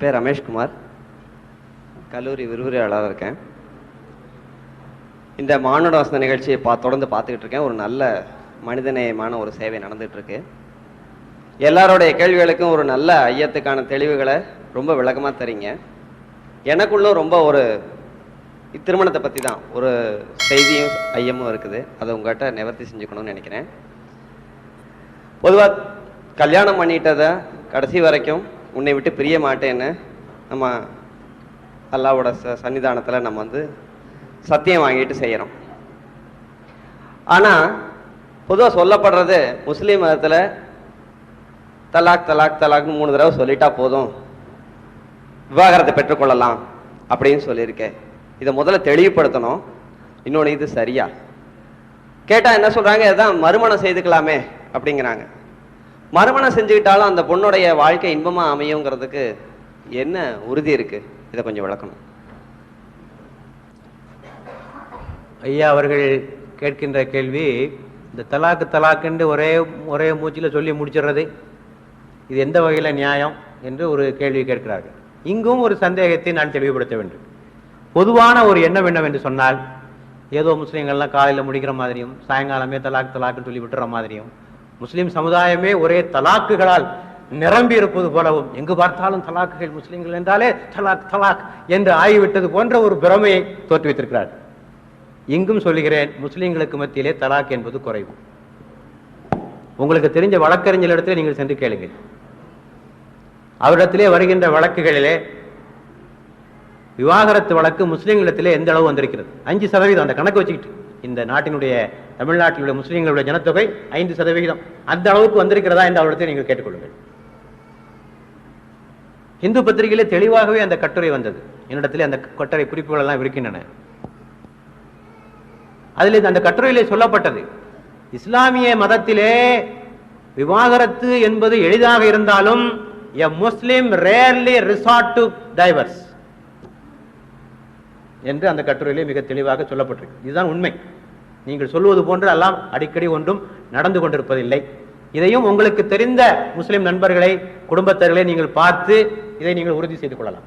என் பேர் ரமேஷ்குமார் கல்லூரி விரிவுரையாளராக இருக்கேன். இந்த மானுட வசந்த நிகழ்ச்சியை பா தொடர்ந்து பார்த்துக்கிட்டு இருக்கேன். ஒரு நல்ல மனிதநேயமான ஒரு சேவை நடந்துகிட்ருக்கு இருக்கு எல்லாருடைய கேள்விகளுக்கும் ஒரு நல்ல ஐயத்துக்கான தெளிவுகளை ரொம்ப விளக்கமாக தரீங்க. எனக்குள்ளும் ரொம்ப ஒரு திருமணத்தை பற்றி தான் ஒரு செய்தியும் ஐயமும் இருக்குது. அதை உங்கள்கிட்ட நிவர்த்தி செஞ்சுக்கணும்னு நினைக்கிறேன். பொதுவாக கல்யாணம் பண்ணிட்டதை கடைசி வரைக்கும் உன்னை விட்டு பிரிய மாட்டேன்னு நம்ம அல்லாவோட ச சன்னிதானத்தில் நம்ம வந்து சத்தியம் வாங்கிட்டு செய்கிறோம் ஆனால் பொதுவாக சொல்லப்படுறது முஸ்லீம் மதத்தில் தலாக் தலாக் தலாக்னு மூணு தடவை சொல்லிட்டா போதும். விவாகரத்தை பெற்றுக்கொள்ளலாம் அப்படின்னு சொல்லியிருக்கேன் இதை முதல்ல தெளிவுபடுத்தணும். இன்னொன்று இது சரியா? கேட்டால் என்ன சொல்கிறாங்க இதான் மறுமணம் செய்துக்கலாமே அப்படிங்கிறாங்க. மறுமணம் செஞ்சுக்கிட்டாலும் அந்த பொண்ணுடைய வாழ்க்கை இன்பமாக அமையுங்கிறதுக்கு என்ன உறுதி இருக்குது இதை கொஞ்சம் விளக்கணும். ஐயா அவர்கள் கேட்கின்ற கேள்வி இந்த தலாக்கு தலாக்குன்னு ஒரே ஒரே மூச்சில் சொல்லி முடிச்சிடுறது இது எந்த வகையில் நியாயம் என்று ஒரு கேள்வி கேட்கிறார்கள். இங்கும் ஒரு சந்தேகத்தை நான் தெளிவுபடுத்த வேண்டும். பொதுவான ஒரு எண்ணம் என்னவென்று சொன்னால் ஏதோ முஸ்லீம்கள்லாம் காலையில் முடிக்கிற மாதிரியும் சாயங்காலமே தலாக் தலாக்குன்னு சொல்லி விட்டுற மாதிரியும் முஸ்லீம் சமுதாயமே ஒரே தலாக்குகளால் நிரம்பி இருப்பது போலவும் எங்கு பார்த்தாலும் தலாக்குகள் முஸ்லீம்கள் என்றாலே தலாக் தலாக் என்று ஆகிவிட்டது போன்ற ஒரு பிரமையை தோற்றுவித்திருக்கிறார் இங்கும் சொல்லுகிறேன் முஸ்லீம்களுக்கு மத்தியிலே தலாக் என்பது குறைவு. உங்களுக்கு தெரிஞ்ச வழக்கறிஞர்களிடத்தில் நீங்கள் சென்று கேளுங்கள். அவரிடத்திலே வருகின்ற வழக்குகளிலே விவாகரத்து வழக்கு முஸ்லீம்களிடத்திலே எந்த அளவு வந்திருக்கிறது? அஞ்சு சதவீதம் அந்த கணக்கு வச்சுக்கிட்டு. இந்த நாட்டினுடைய தமிழ்நாட்டிலுடைய முஸ்லீம்களுடைய ஜனத்தொகை ஐந்து சதவிகிதம். அந்த அளவுக்கு வந்திருக்கிறதா என்ற அவரிடத்தை நீங்கள் கேட்டுக்கொள்ளுங்கள். இந்து பத்திரிகையிலே தெளிவாகவே அந்த கட்டுரை வந்தது. என்னிடத்திலே அந்த கட்டுரை குறிப்புகள் எல்லாம் இருக்கின்றன. அதில் அந்த கட்டுரையிலே சொல்லப்பட்டது இஸ்லாமிய மதத்திலே விவாகரத்து என்பது எளிதாக இருந்தாலும் a Muslim rarely resort to divorce என்று அந்த கட்டுரையிலே மிக தெளிவாக சொல்லப்பட்டிருக்கு. இதுதான் உண்மை. நீங்கள் சொல்லுவது போன்று எல்லாம் அடிக்கடி ஒன்றும் நடந்து கொண்டிருப்பதில்லை. இதையும் உங்களுக்கு தெரிந்த முஸ்லிம் நண்பர்களை குடும்பத்தர்களை நீங்கள் பார்த்து இதை நீங்கள் உறுதி செய்து கொள்ளலாம்.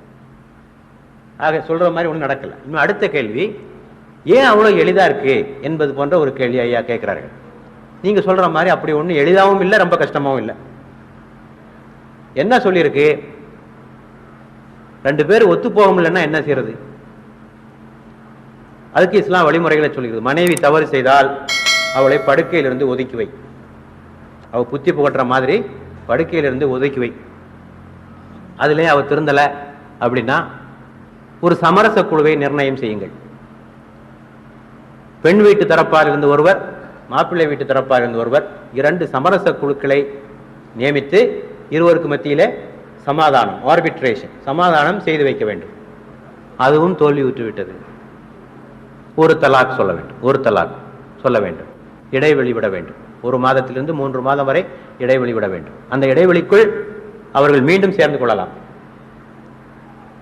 ஆக சொல்ற மாதிரி ஒன்றும் நடக்கல. இன்னும் அடுத்த கேள்வி ஏன் அவ்வளவு எளிதா இருக்கு என்பது போன்ற ஒரு கேள்வி ஐயா கேட்கிறார்கள். நீங்க சொல்ற மாதிரி அப்படி ஒன்றும் எளிதாகவும் இல்லை ரொம்ப கஷ்டமாவும் இல்லை. என்ன சொல்லியிருக்கு? ரெண்டு பேர் ஒத்து போக முடியலன்னா என்ன செய்யறது? அதுக்கு இஸ்லாம் வழிமுறைகளை சொல்கிறது. மனைவி தவறு செய்தால் அவளை படுக்கையிலிருந்து ஒதுக்கி வை. அவ புத்தி புகட்டுற மாதிரி படுக்கையிலிருந்து ஒதுக்கி வை. அதுலேயே அவ திருந்தலை அப்படின்னா ஒரு சமரச குழுவை நிர்ணயம் செய்யுங்கள். பெண் வீட்டு தரப்பார் இருந்து ஒருவர் மாப்பிள்ளை வீட்டு தரப்பார் இருந்து ஒருவர் இரண்டு சமரச குழுக்களை நியமித்து இருவருக்கு மத்தியிலே சமாதானம் ஆர்பிட்ரேஷன் சமாதானம் செய்து வைக்க வேண்டும். அதுவும் தோல்வி விட்டது ஒரு தலாக் சொல்ல வேண்டும். ஒரு தலாக் சொல்ல வேண்டும். இடைவெளி விட வேண்டும். ஒரு மாதத்திலிருந்து மூன்று மாதம் வரை இடைவெளி விட வேண்டும். அந்த இடைவெளிக்குள் அவர்கள் மீண்டும் சேர்ந்து கொள்ளலாம்.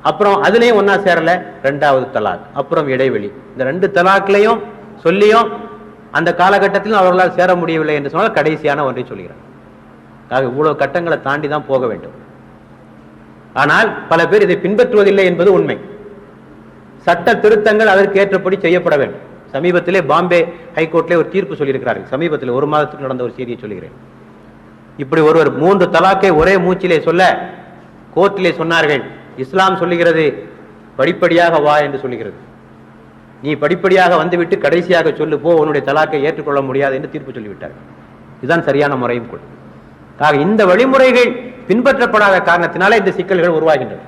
அப்புறம் அதுலேயும் ஒன்னா சேரல ரெண்டாவது தலாக். அப்புறம் இடைவெளி. இந்த ரெண்டு தலாக்லையும் சொல்லியும் அந்த காலகட்டத்திலும் அவர்களால் சேர முடியவில்லை என்று சொன்னால் கடைசியான ஒன்றை சொல்கிறார். ஆக இவ்வளவு கட்டங்களை தாண்டி தான் போக வேண்டும். ஆனால் பல பேர் இதை பின்பற்றுவதில்லை என்பது உண்மை. சட்ட திருத்தங்கள் அதற்கு ஏற்றபடி செய்யப்பட வேண்டும். சமீபத்திலே பாம்பே ஹைகோர்ட்ல ஒரு தீர்ப்பு சொல்லியிருக்கிறார்கள். சமீபத்தில் ஒரு மாதத்துக்கு நடந்த ஒரு செய்தியை சொல்கிறேன் இப்படி ஒருவர் மூன்று தலாக்கை ஒரே மூச்சிலே சொல்ல கோர்ட்டிலே சொன்னார்கள் இஸ்லாம் சொல்லுகிறது படிப்படியாக வா என்று சொல்லுகிறது. நீ படிப்படியாக வந்துவிட்டு கடைசியாக சொல்லு போ உன்னுடைய தலாக்கை ஏற்றுக்கொள்ள முடியாது என்று தீர்ப்பு சொல்லிவிட்டார். இதுதான் சரியான முறையும் கூட. ஆக இந்த வழிமுறைகள் பின்பற்றப்படாத காரணத்தினால இந்த சிக்கல்கள் உருவாகின்றன.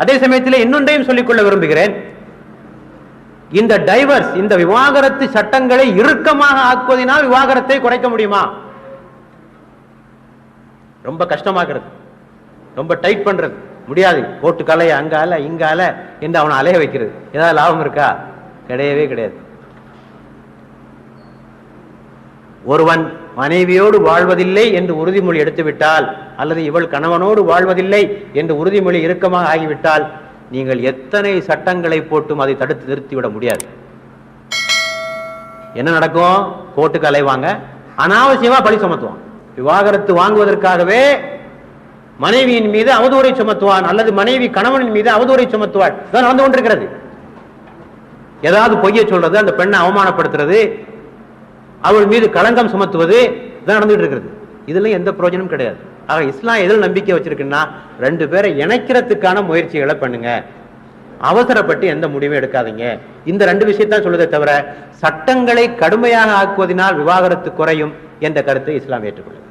அதே சமயத்தில் இன்னொன்றையும் சொல்லிக்கொள்ள விரும்புகிறேன். இந்த டைவர்ஸ் இந்த விவாகரத்து சட்டங்களை இறுக்கமாக ஆக்குவதனால் விவாகரத்தை குறைக்க முடியுமா? ரொம்ப கஷ்டமாகிறது. ரொம்ப டைட் பண்றது. முடியாது. போட்டு கலைய அங்க அல இங்க அல என்று அவனை அலைய வைக்கிறது. ஏதாவது லாபம் இருக்கா? கிடையவே கிடையாது. ஒருவன் மனைவியோடு வாழ்வதில்லை என்று உறுதிமொழி எடுத்துவிட்டால் அல்லது இவள் கணவனோடு வாழ்வதில்லை என்று உறுதிமொழி இறுக்கமாக ஆகிவிட்டால் நீங்கள் எத்தனை சட்டங்களை போட்டும் அதை தடுத்து நிறுத்திவிட முடியாது. என்ன நடக்கும்? கோர்ட்டுக்கு அலைவாங்க. அனாவசியமா பழி சுமத்துவான். விவாகரத்து வாங்குவதற்காகவே மனைவியின் மீது அவதூறை சுமத்துவான் அல்லது மனைவி கணவனின் மீது அவதூறை சுமத்துவாள். இதான் நடந்து கொண்டிருக்கிறது. ஏதாவது பொய்யை சொல்றது அந்த பெண்ணை அவமானப்படுத்துறது அவள் மீது களங்கம் சுமத்துவது இதான் நடந்துட்டு இருக்கிறது. இதெல்லாம் எந்த பிரயோஜனம் கிடையாது. ஆக இஸ்லாம் எதில் நம்பிக்கை வச்சிருக்குன்னா ரெண்டு பேரை இணைக்கிறதுக்கான முயற்சிகளை பண்ணுங்க. அவசரப்பட்டு எந்த முடிவும் எடுக்காதீங்க. இந்த ரெண்டு விஷயத்தான் சொல்லுதே தவிர சட்டங்களை கடுமையாக ஆக்குவதனால் விவாகரத்து குறையும் என்ற கருத்தை இஸ்லாம் ஏற்றுக்கொள்ளும்